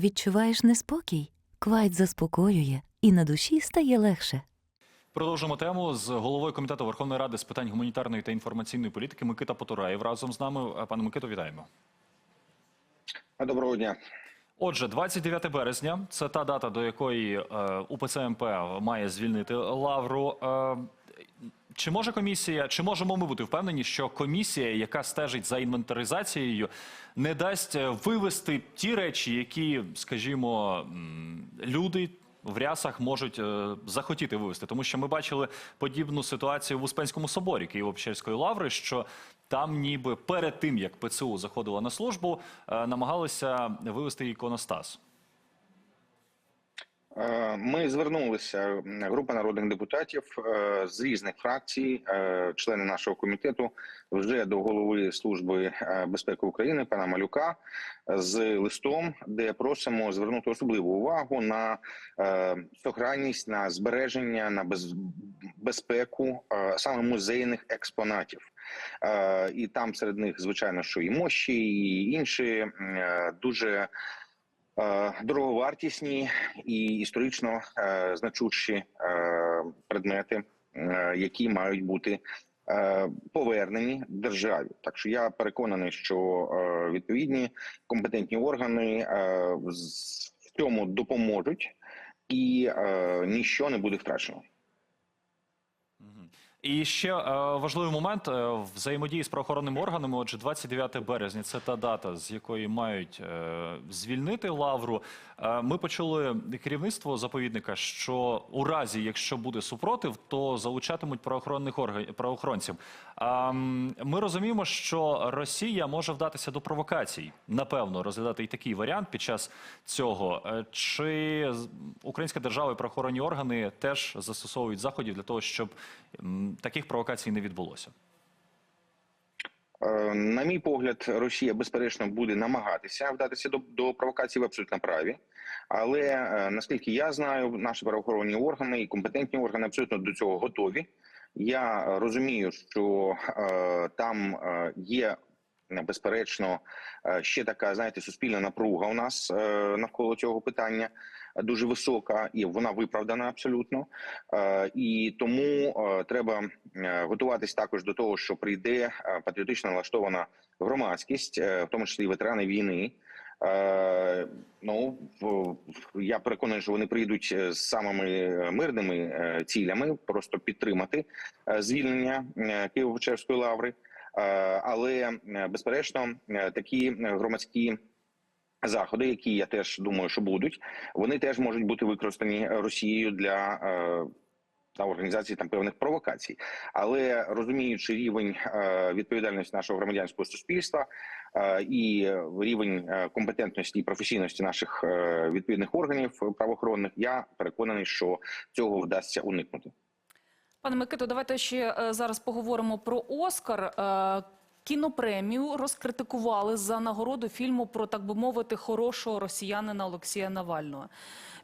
Відчуваєш неспокій? Квайт заспокоює, і на душі стає легше. Продовжимо тему з головою комітету Верховної Ради з питань гуманітарної та інформаційної політики Микита Потураєв разом з нами. Е, Пане Микито, вітаємо. Доброго дня. Отже, 29 березня це та дата, до якої е, УПЦ МП має звільнити лавру. Чи може комісія, чи можемо ми бути впевнені, що комісія, яка стежить за інвентаризацією, не дасть е, вивести ті речі, які, скажімо, люди в рясах можуть е, захотіти вивести? Тому що ми бачили подібну ситуацію в Успенському соборі Києво-Печерської лаври, що там, ніби перед тим як ПЦУ заходила на службу, е, намагалися вивести іконостас. Е, Ми звернулися група народних депутатів е, з різних фракцій, е, члени нашого комітету, вже до голови служби безпеки України пана Малюка з листом, де просимо звернути особливу увагу на сохранність, на збереження, на безпеку саме музейних експонатів. І там серед них, звичайно, що і мощі, і інші дуже дороговартісні і історично е, значущі е, предмети, е, які мають бути е, повернені державі. Так що я переконаний, що е, відповідні компетентні органи е, в цьому допоможуть, і нічого не буде втрачено. І ще е, важливий момент е, взаємодії з правоохоронними органами. Отже, 29 березня це та дата, з якої мають е, звільнити лавру. Е, ми почули керівництво заповідника, що у разі, якщо буде супротив, то залучатимуть правоохоронних органів правоохоронців. А ми розуміємо, що Росія може вдатися до провокацій. Напевно, розглядати і такий варіант під час цього. Е, Чи українська держава і правоохоронні органи теж застосовують заходів для того, щоб таких провокацій не відбулося? Е, На мій погляд, Росія безперечно буде намагатися вдатися до, до провокації в абсолютно праві. Але е, наскільки я знаю, наші правоохоронні органи і компетентні органи абсолютно до цього готові. Я розумію, що е, там е, є безперечно е, ще така, знаєте, суспільна напруга у нас е, навколо цього питання дуже висока, і вона виправдана абсолютно. Е, І тому треба готуватись також до того, що прийде патріотично налаштована громадськість, в тому числі ветерани війни. Ну я переконаний, що вони прийдуть з самими мирними цілями, просто підтримати звільнення Києво-Печерської лаври. Е, Але е, безперечно, е, такі громадські заходи, які я теж думаю, що будуть, вони теж можуть бути використані Росією для. та організації там певних провокацій, але розуміючи рівень відповідальності нашого громадянського суспільства і рівень компетентності і професійності наших відповідних органів правоохоронних, я переконаний, що цього вдасться уникнути. Пане Микито, давайте ще е, зараз поговоримо про Оскар. Кінопремію розкритикували за нагороду фільму про так би мовити хорошого росіянина Олексія Навального.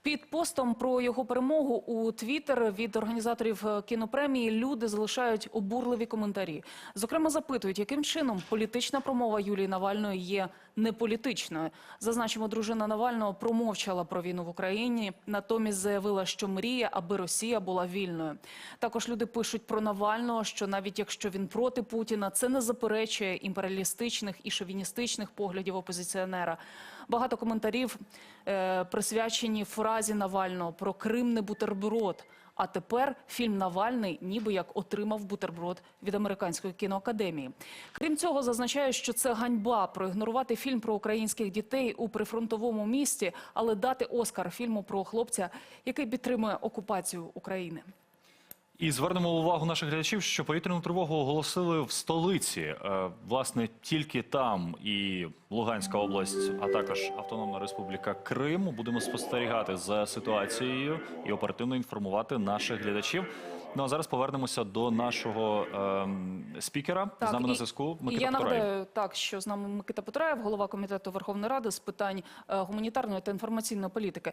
Під постом про його перемогу у Твіттер від організаторів е, кінопремії люди залишають обурливі коментарі. Зокрема, запитують, яким чином політична промова Юлії Навальної є неполітичною. Зазначимо, дружина Навального промовчала про війну в Україні, натомість заявила, що мріє, аби Росія була вільною. Також люди пишуть про Навального, що навіть якщо він проти Путіна, це не заперечує імперіалістичних і шовіністичних поглядів опозиціонера. Багато коментарів е, присвячені фразі Навального про Крим не бутерброд. А тепер фільм Навальний ніби як отримав бутерброд від американської кіноакадемії. Крім цього, зазначаю, що це ганьба проігнорувати фільм про українських дітей у прифронтовому місті, але дати Оскар фільму про хлопця, який підтримує окупацію України. І звернемо увагу наших глядачів, що повітряну тривогу оголосили в столиці. Е, Власне, тільки там і Луганська область, а також Автономна Республіка Крим. Будемо спостерігати за ситуацією і оперативно інформувати наших глядачів. Ну а зараз повернемося до нашого ем, спікера. з нами і- на зв'язку Микита я Потураєв. нагадаю так, що з нами Микита Потураєв, голова комітету Верховної Ради з питань е, гуманітарної та інформаційної політики.